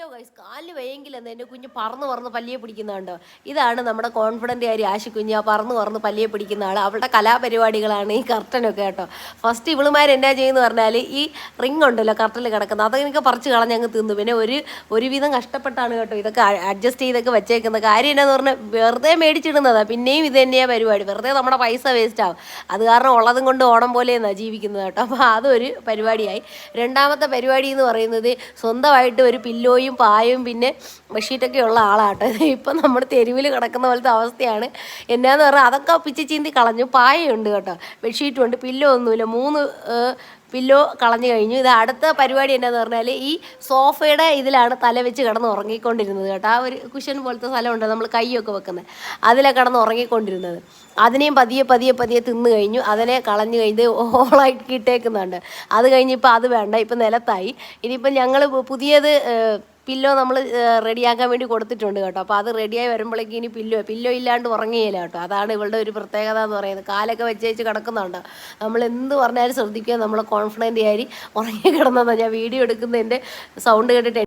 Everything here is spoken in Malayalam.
ഹലോ ഗൈസ് കാൽ വയ്യെങ്കിൽ എന്താ എന്റെ കുഞ്ഞ് പറന്ന് പറന്ന് പല്ലിയെ പിടിക്കുന്നുണ്ടോ ഇതാണ് നമ്മുടെ കോൺഫിഡന്റ് ആയി ആശി കുഞ്ഞ് ആ പറന്ന് പറന്ന് പല്ലിയെ പിടിക്കുന്ന ആൾ അവളുടെ കലാപരിപാടികളാണ് ഈ കർട്ടനൊക്കെ കേട്ടോ. ഫസ്റ്റ് ഇവളുമാർ എന്നാ ചെയ്യുന്ന പറഞ്ഞാൽ ഈ റിംഗ് ഉണ്ടല്ലോ കർട്ടനിൽ കിടക്കുന്നത്. അതൊക്കെ പറിച്ച് കളഞ്ഞ് അങ്ങ് തിന്നു. പിന്നെ ഒരു ഒരുവിധം കഷ്ടപ്പെട്ടാണ് കേട്ടോ ഇതൊക്കെ അഡ്ജസ്റ്റ് ചെയ്തൊക്കെ വെച്ചേക്കുന്ന കാര്യം എന്നാന്ന് പറഞ്ഞാൽ വെറുതെ മേടിച്ചിടുന്നതാണ് പിന്നെയും ഇത് തന്നെയാണ് പരിപാടി. വെറുതെ നമ്മുടെ പൈസ വേസ്റ്റ് ആവും. അത് കാരണം ഉള്ളതും കൊണ്ട് ഓണം പോലെ എന്നാണ് ജീവിക്കുന്നത് കേട്ടോ. അപ്പോൾ അതൊരു പരിപാടിയായി. രണ്ടാമത്തെ പരിപാടി എന്ന് പറയുന്നത് സ്വന്തമായിട്ട് ഒരു പില്ലോയും പായും പിന്നെ ബെഡ്ഷീറ്റൊക്കെ ഉള്ള ആളാട്ടോ. ഇപ്പം നമ്മൾ തെരുവിൽ കിടക്കുന്ന പോലത്തെ അവസ്ഥയാണ്. എന്നാന്ന് പറഞ്ഞാൽ അതൊക്കെ പിച്ചി ചീന്തി കളഞ്ഞു. പായയുണ്ട് കേട്ടോ. ബെഡ്ഷീറ്റും ഉണ്ട് പില്ലോ ഒന്നുമില്ല. മൂന്ന് പില്ലോ കളഞ്ഞു കഴിഞ്ഞു. ഇത് അടുത്ത പരിപാടി എന്നാന്ന് പറഞ്ഞാൽ ഈ സോഫയുടെ ഇതിലാണ് തല വെച്ച് കിടന്ന് ഉറങ്ങിക്കൊണ്ടിരുന്നത് കേട്ടോ. ആ ഒരു കുഷൻ പോലത്തെ സ്ഥലമുണ്ട് നമ്മൾ കൈയൊക്കെ വെക്കുന്നത് അതിലെ കിടന്ന് ഉറങ്ങിക്കൊണ്ടിരുന്നത്. അതിനെയും പതിയെ പതിയെ പതിയെ തിന്നു കഴിഞ്ഞു. അതിനെ കളഞ്ഞു കഴിഞ്ഞ് ഓളായിട്ട് ഇട്ടേക്കുന്നുണ്ട് അത് കഴിഞ്ഞ് ഇപ്പോൾ അത് വേണ്ട. ഇപ്പം നിലത്തായി. ഇനിയിപ്പം ഞങ്ങൾ പുതിയത് പില്ലോ നമ്മൾ റെഡിയാക്കാൻ വേണ്ടി കൊടുത്തിട്ടുണ്ട് കേട്ടോ. അപ്പോൾ അത് റെഡിയായി വരുമ്പോഴേക്കും ഇനി പില്ലോ പില്ലോ ഇല്ലാണ്ട് ഉറങ്ങിയില്ല കേട്ടോ. അതാണ് ഇവളുടെ ഒരു പ്രത്യേകത എന്ന് പറയുന്നത്. കാലൊക്കെ വെച്ച് വെച്ച് കിടക്കുന്നുണ്ട്. നമ്മൾ എന്ത് പറഞ്ഞാലും ശ്രദ്ധിക്കുക. നമ്മൾ കോൺഫിഡന്റ് ആയി ഉറങ്ങി കിടന്നതാണ് ഞാൻ വീഡിയോ എടുക്കുന്നതിന്റെ സൗണ്ട് കേട്ടിട്ട്